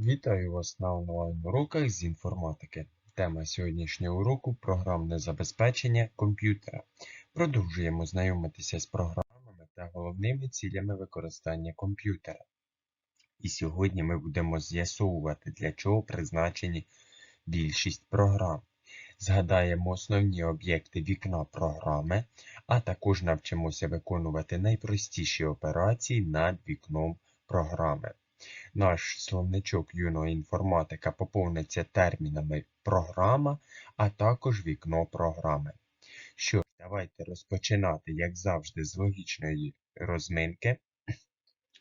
Вітаю вас на онлайн-уроках з інформатики. Тема сьогоднішнього уроку програмне забезпечення комп'ютера. Продовжуємо знайомитися з програмами та головними цілями використання комп'ютера. І сьогодні ми будемо з'ясовувати, для чого призначені більшість програм. Згадаємо основні об'єкти вікна програми, а також навчимося виконувати найпростіші операції над вікном програми. Наш словничок юного інформатика поповниться термінами програма, а також вікно програми. Що ж, давайте розпочинати, як завжди, з логічної розминки,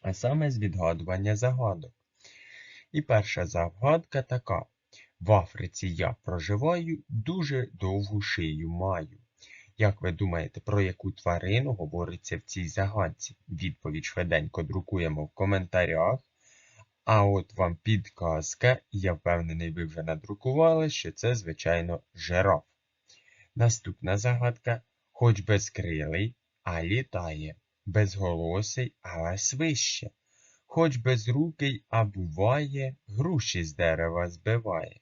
а саме з відгадування загадок. І перша загадка така. В Африці я проживаю, дуже довгу шию маю. Як ви думаєте, про яку тварину говориться в цій загадці? Відповідь швиденько друкуємо в коментарях. А от вам підказка, я впевнений, ви вже надрукували, що це, звичайно, жираф. Наступна загадка хоч безкрилий, а літає, безголосий, але свище. Хоч безрукий, а буває, груші з дерева збиває.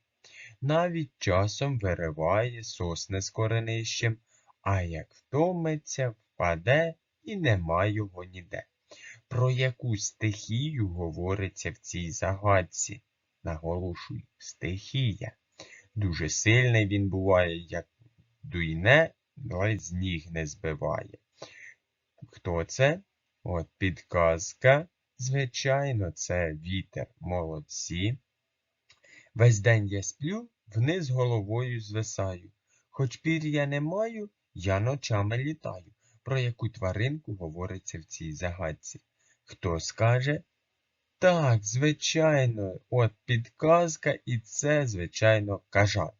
Навіть часом вириває сосни з коренищем, а як втомиться, впаде і нема його ніде. Про яку стихію говориться в цій загадці? Наголошую, стихія. Дуже сильний він буває, як дуйне, але з ніг не збиває. Хто це? От підказка. Звичайно, це вітер. Молодці. Весь день я сплю, вниз головою звисаю. Хоч пір'я не маю, я ночами літаю. Про яку тваринку говориться в цій загадці? Хто скаже? Так, звичайно, от підказка, і це, звичайно, кажан.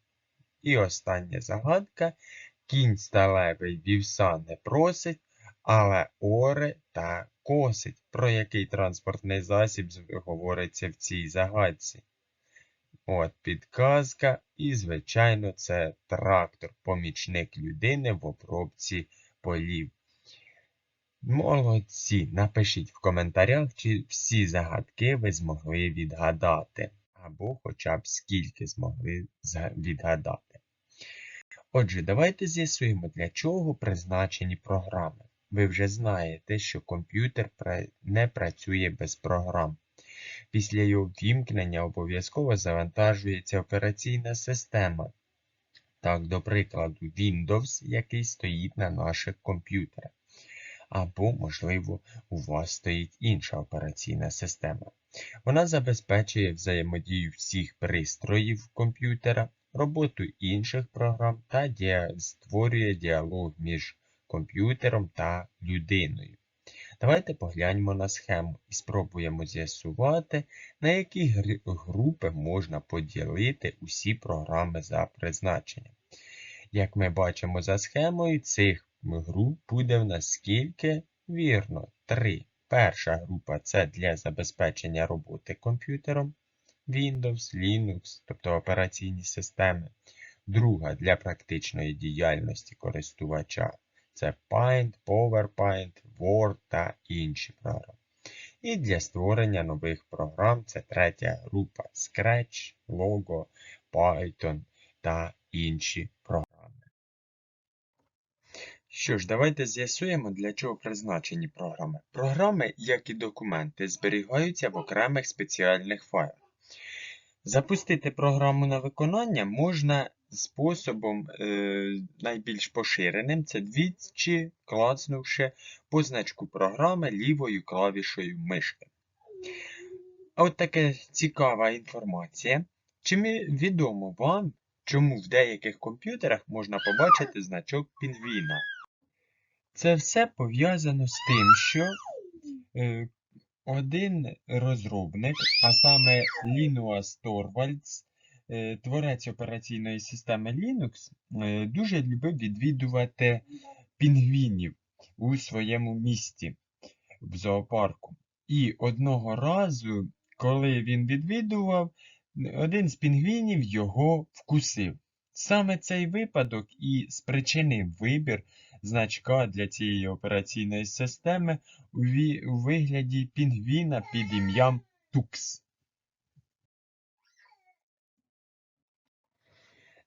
І остання загадка. Кінь сталевий вівса не просить, але оре та косить. Про який транспортний засіб говориться в цій загадці? От підказка, і, звичайно, це трактор, помічник людини в обробці полів. Молодці! Напишіть в коментарях, чи всі загадки ви змогли відгадати, або хоча б скільки змогли відгадати. Отже, давайте з'ясуємо, для чого призначені програми. Ви вже знаєте, що комп'ютер не працює без програм. Після його вімкнення обов'язково завантажується операційна система. Так, до прикладу, Windows, який стоїть на наших комп'ютерах. Або, можливо, у вас стоїть інша операційна система. Вона забезпечує взаємодію всіх пристроїв комп'ютера, роботу інших програм та створює діалог між комп'ютером та людиною. Давайте погляньмо на схему і спробуємо з'ясувати, на які групи можна поділити усі програми за призначенням. Як ми бачимо за схемою, цих груп буде в нас? Вірно, 3. Перша група це для забезпечення роботи комп'ютером Windows, Linux, тобто операційні системи. Друга для практичної діяльності користувача це Paint, PowerPoint, Word та інші програми. І для створення нових програм це третя група Scratch, Logo, Python та інші програми. Що ж, давайте з'ясуємо, для чого призначені програми. Програми, як і документи, зберігаються в окремих спеціальних файлах. Запустити програму на виконання можна способом е, найбільш поширеним це двічі клацнувши позначку програми лівою клавішою мишки. От така цікава інформація. Чи відомо вам, чому в деяких комп'ютерах можна побачити значок пінгвіна? Це все пов'язано з тим, що е, один розробник, а саме Linus Torvalds, е, творець операційної системи Linux, е, дуже любив відвідувати пінгвінів у своєму місті в зоопарку. І одного разу, коли він відвідував, один з пінгвінів його вкусив. Саме цей випадок і спричинив вибір значка для цієї операційної системи у вигляді пінгвіна під ім'ям Тукс.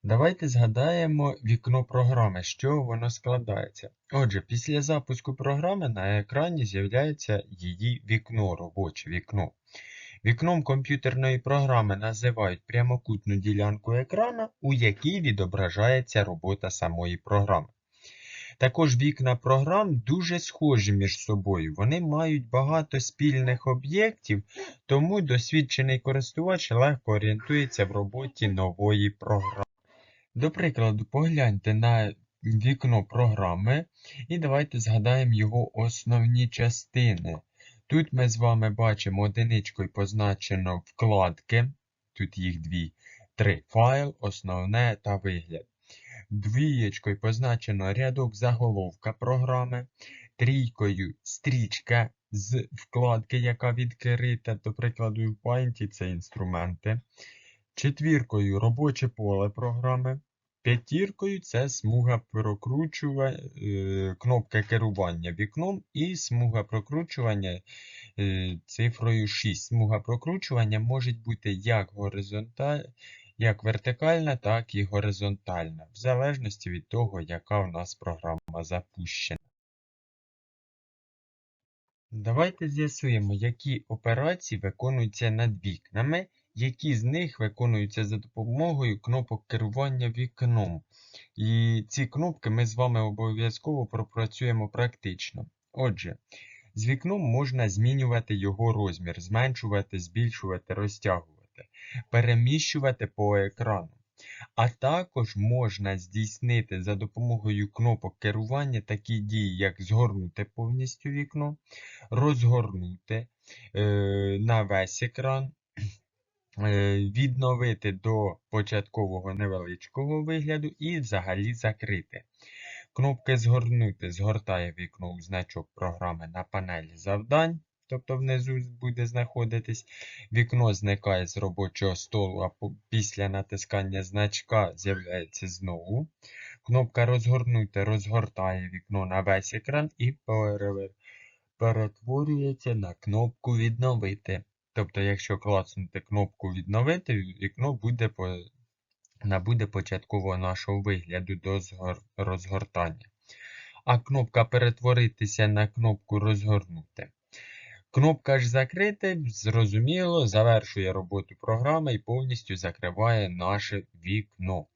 Давайте згадаємо вікно програми, з чого воно складається. Отже, після запуску програми на екрані з'являється її вікно, робоче вікно. Вікном комп'ютерної програми називають прямокутну ділянку екрана, у якій відображається робота самої програми. Також вікна програм дуже схожі між собою. Вони мають багато спільних об'єктів, тому досвідчений користувач легко орієнтується в роботі нової програми. До прикладу, погляньте на вікно програми і давайте згадаємо його основні частини. Тут ми з вами бачимо одиничкою позначено вкладки, тут їх дві, три файл, основне та вигляд. Двієчкою позначено рядок заголовка програми, трійкою стрічка з вкладки, яка відкрита, до прикладу, в Paint це інструменти. Четвіркою робоче поле програми. П'ятіркою це смуга прокручування, е, кнопка керування вікном і смуга прокручування е, цифрою 6. Смуга прокручування може бути як горизонталь, як вертикальна, так і горизонтальна, в залежності від того, яка в нас програма запущена. Давайте з'ясуємо, які операції виконуються над вікнами, які з них виконуються за допомогою кнопок керування вікном. І ці кнопки ми з вами обов'язково пропрацюємо практично. Отже, з вікном можна змінювати його розмір, зменшувати, збільшувати, розтягувати, переміщувати по екрану. А також можна здійснити за допомогою кнопок керування такі дії, як згорнути повністю вікно, розгорнути е, на весь екран, відновити до початкового невеличкого вигляду і взагалі закрити. Кнопки згорнути згортає вікно у значок програми на панелі завдань, тобто внизу буде знаходитись. Вікно зникає з робочого столу, а після натискання значка з'являється знову. Кнопка розгорнути розгортає вікно на весь екран і перетворюється на кнопку відновити. Тобто, якщо клацнути кнопку відновити, вікно буде по... набуде початкового нашого вигляду до згор- розгортання. А кнопка перетворитися на кнопку розгорнути. Кнопка ж закрити, зрозуміло, завершує роботу програми і повністю закриває наше вікно.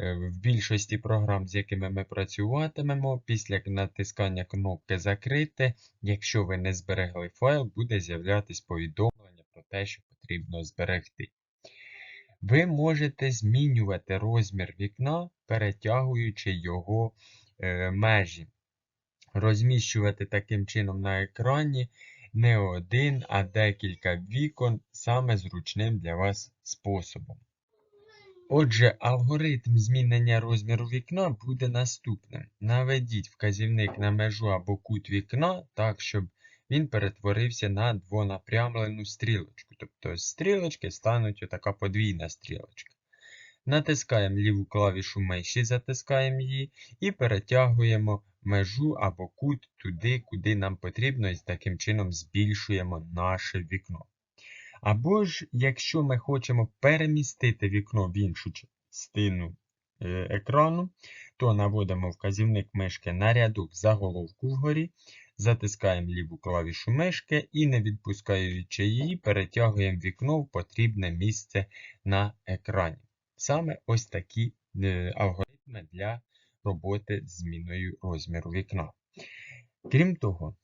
Е, В більшості програм, з якими ми працюватимемо, після натискання кнопки Закрити, якщо ви не зберегли файл, буде з'являтись повідомлення про те, що потрібно зберегти. Ви можете змінювати розмір вікна, перетягуючи його е, межі. Розміщувати таким чином на екрані не один, а декілька вікон саме зручним для вас способом. Отже, алгоритм змінення розміру вікна буде наступним. Наведіть вказівник на межу або кут вікна так, щоб він перетворився на двонапрямлену стрілочку. Тобто стрілочки стануть отака подвійна стрілочка. Натискаємо ліву клавішу миші, затискаємо її і перетягуємо межу або кут туди, куди нам потрібно, і таким чином збільшуємо наше вікно. Або ж, якщо ми хочемо перемістити вікно в іншу частину е, екрану, то наводимо вказівник мишки на рядок заголовку вгорі, затискаємо ліву клавішу мишки і, не відпускаючи її, перетягуємо вікно в потрібне місце на екрані. Саме ось такі е, алгоритми для роботи з зміною розміру вікна. Крім того,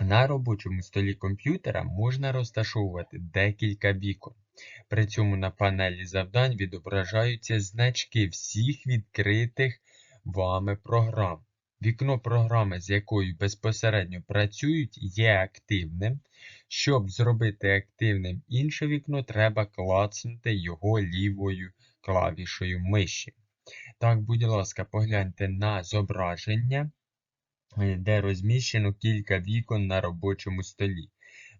на робочому столі комп'ютера можна розташовувати декілька вікон. При цьому на панелі завдань відображаються значки всіх відкритих вами програм. Вікно програми, з якою безпосередньо працюють, є активним. Щоб зробити активним інше вікно, треба клацнути його лівою клавішою миші. Так, будь ласка, погляньте на зображення, е, де розміщено кілька вікон на робочому столі.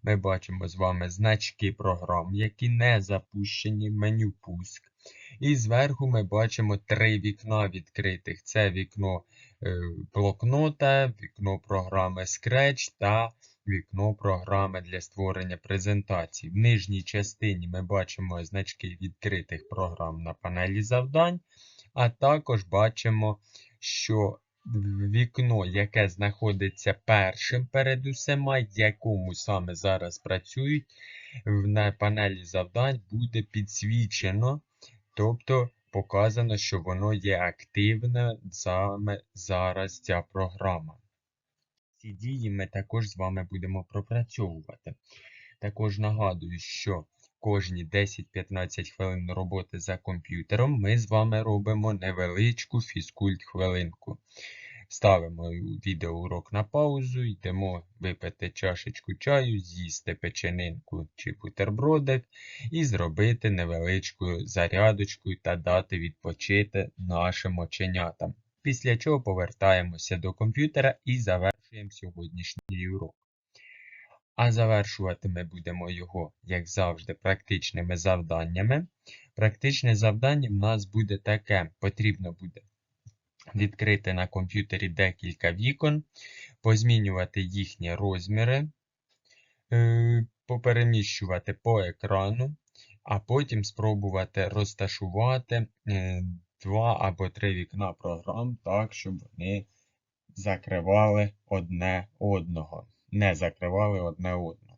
Ми бачимо з вами значки програм, які не запущені меню пуск. І зверху ми бачимо три вікна відкритих. Це вікно е, блокнота, вікно програми Scratch та вікно програми для створення презентацій. В нижній частині ми бачимо значки відкритих програм на панелі завдань, а також бачимо, що вікно, яке знаходиться першим перед усіма, якому саме зараз працюють, на панелі завдань буде підсвічено, тобто показано, що воно є активне саме зараз ця програма. Ці дії ми також з вами будемо пропрацьовувати. Також нагадую, що кожні 10-15 хвилин роботи за комп'ютером ми з вами робимо невеличку фізкульт-хвилинку. Ставимо відеоурок на паузу, йдемо випити чашечку чаю, з'їсти печенинку чи бутербродик і зробити невеличку зарядочку та дати відпочити нашим оченятам. Після чого повертаємося до комп'ютера і завершуємо сьогоднішній урок. А завершувати ми будемо його, як завжди, практичними завданнями. Практичне завдання в нас буде таке: потрібно буде відкрити на комп'ютері декілька вікон, позмінювати їхні розміри, е, попереміщувати по екрану, а потім спробувати розташувати е, два або три вікна програм так, щоб вони закривали одне одного. Не закривали одне одного.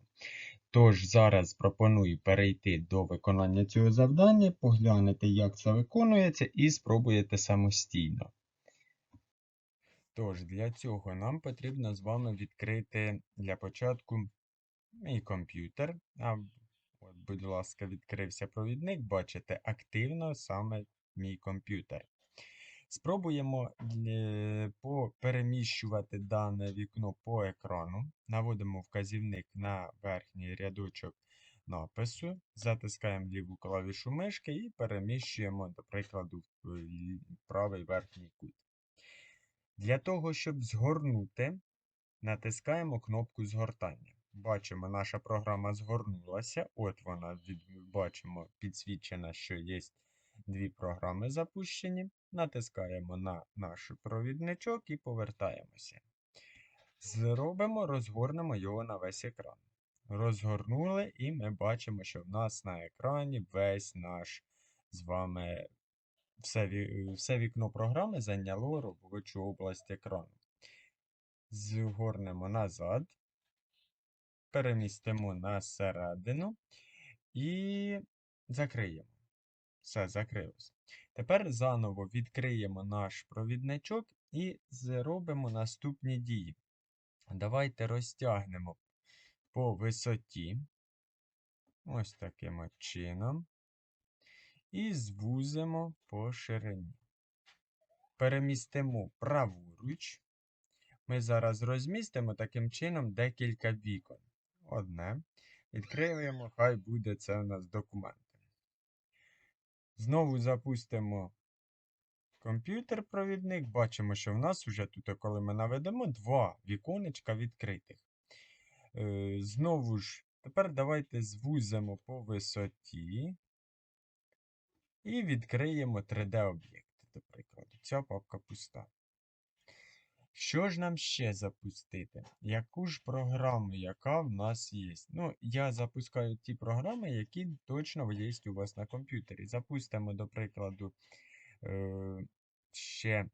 Тож зараз пропоную перейти до виконання цього завдання, поглянути, як це виконується, і спробуєте самостійно. Тож, для цього нам потрібно з вами відкрити для початку мій комп'ютер. А, от, будь ласка, відкрився провідник. Бачите, активно саме мій комп'ютер. Спробуємо е, переміщувати дане вікно по екрану. Наводимо вказівник на верхній рядочок напису, затискаємо ліву клавішу мишки і переміщуємо, до прикладу, в правий верхній кут. Для того, щоб згорнути, натискаємо кнопку згортання. Бачимо, наша програма згорнулася. От вона, бачимо, підсвічена, що є дві програми запущені. Натискаємо на наш провідничок і повертаємося. Зробимо, розгорнемо його на весь екран. Розгорнули, і ми бачимо, що в нас на екрані весь наш з вами все, все вікно програми зайняло робочу область екрану. Згорнемо назад, перемістимо на середину і закриємо. Все, закрилось. Тепер заново відкриємо наш провідничок і зробимо наступні дії. Давайте розтягнемо по висоті. Ось таким чином. І звузимо по ширині. Перемістимо праворуч. Ми зараз розмістимо таким чином декілька вікон. Одне. Відкриємо, хай буде це у нас документи. Знову запустимо комп'ютер-провідник. Бачимо, що в нас вже тут, коли ми наведемо, два віконечка відкритих. Е, Знову ж, тепер давайте звузимо по висоті і відкриємо 3D-об'єкти, до прикладу. Ця папка пуста. Що ж нам ще запустити? Яку ж програму, яка в нас є? Ну, я запускаю ті програми, які точно є у вас на комп'ютері. Запустимо, до прикладу, е, ще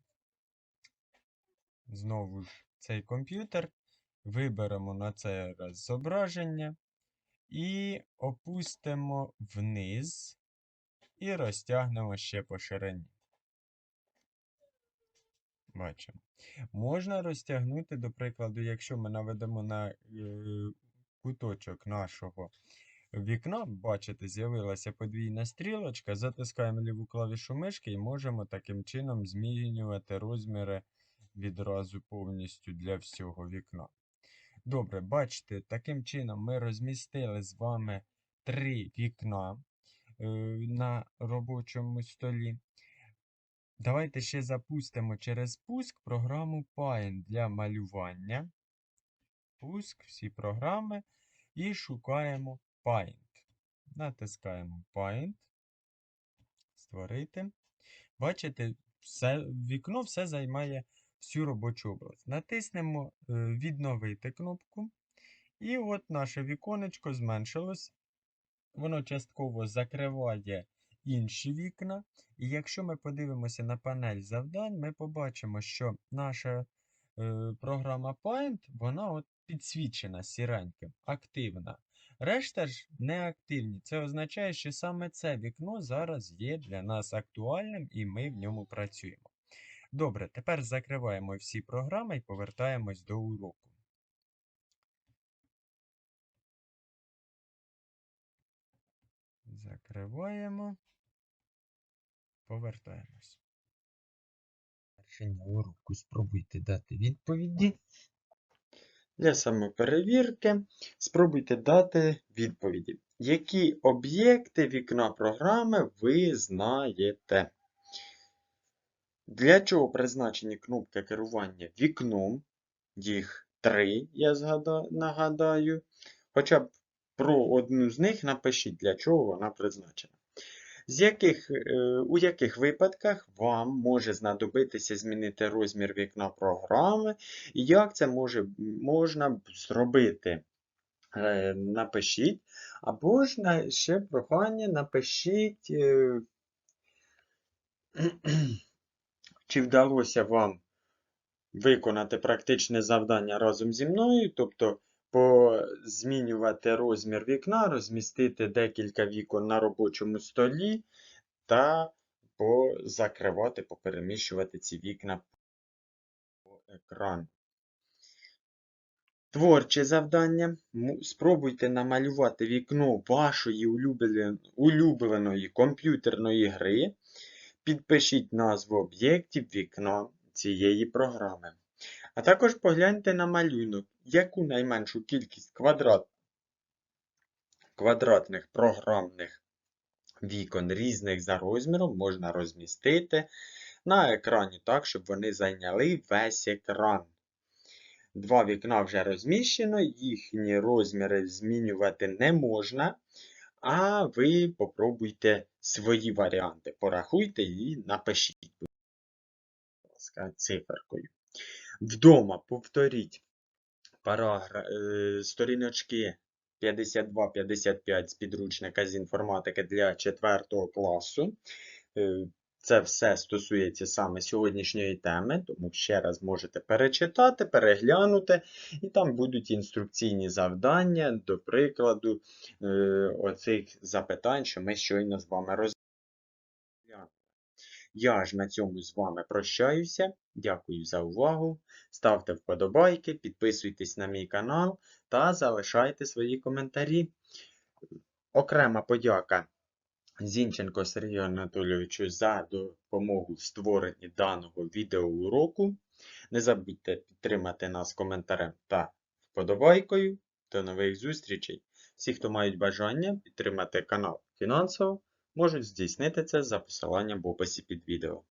знову ж цей комп'ютер. Виберемо на цей раз зображення і опустимо вниз і розтягнемо ще по ширині. Бачимо. Можна розтягнути, до прикладу, якщо ми наведемо на е, куточок нашого вікна, бачите, з'явилася подвійна стрілочка, затискаємо ліву клавішу мишки і можемо таким чином змінювати розміри відразу повністю для всього вікна. Добре, бачите, таким чином ми розмістили з вами три вікна на робочому столі. Давайте ще запустимо через пуск програму Paint для малювання. Пуск, всі програми. І шукаємо Paint. Натискаємо Paint. Створити. Бачите, все, вікно все займає всю робочу область. Натиснемо е, Відновити кнопку. І от наше віконечко зменшилось. Воно частково закриває інші вікна. І якщо ми подивимося на панель завдань, ми побачимо, що наша е, програма Paint, вона от підсвічена сіреньким, активна. Решта ж неактивні. Це означає, що саме це вікно зараз є для нас актуальним і ми в ньому працюємо. Добре, тепер закриваємо всі програми і повертаємось до уроку. Закриваємо. Повертаємось. Завершення уроку спробуйте дати відповіді. Для самоперевірки спробуйте дати відповіді. Які об'єкти вікна програми ви знаєте? Для чого призначені кнопки керування вікном? Їх три, я нагадаю. Хоча б про одну з них напишіть, для чого вона призначена. З яких, е, у яких випадках вам може знадобитися змінити розмір вікна програми, і як це може, можна зробити? Е, Напишіть. Або ж на- ще прохання напишіть, е, чи вдалося вам виконати практичне завдання разом зі мною, тобто змінювати розмір вікна, розмістити декілька вікон на робочому столі та позакривати, попереміщувати ці вікна по екрану. Творче завдання. Спробуйте намалювати вікно вашої улюбленої комп'ютерної гри. Підпишіть назву об'єктів вікна цієї програми. А також погляньте на малюнок, яку найменшу кількість квадрат... квадратних програмних вікон різних за розміром можна розмістити на екрані так, щоб вони зайняли весь екран. Два вікна вже розміщено, їхні розміри змінювати не можна. А ви попробуйте свої варіанти. Порахуйте і напишіть, циферкою. Вдома повторіть парагра... е, сторіночки 52-55 з підручника з інформатики для 4 класу. Е, Це все стосується саме сьогоднішньої теми, тому ще раз можете перечитати, переглянути, і там будуть інструкційні завдання, до прикладу, е, оцих запитань, що ми щойно з вами розглянули. Я ж на цьому з вами прощаюся. Дякую за увагу. Ставте вподобайки, підписуйтесь на мій канал та залишайте свої коментарі. Окрема подяка Зінченко Сергію Анатолійовичу за допомогу в створенні даного відеоуроку. Не забудьте підтримати нас коментарем та вподобайкою. До нових зустрічей! Всі, хто мають бажання підтримати канал фінансово, можуть здійснити це за посиланням в описі під відео.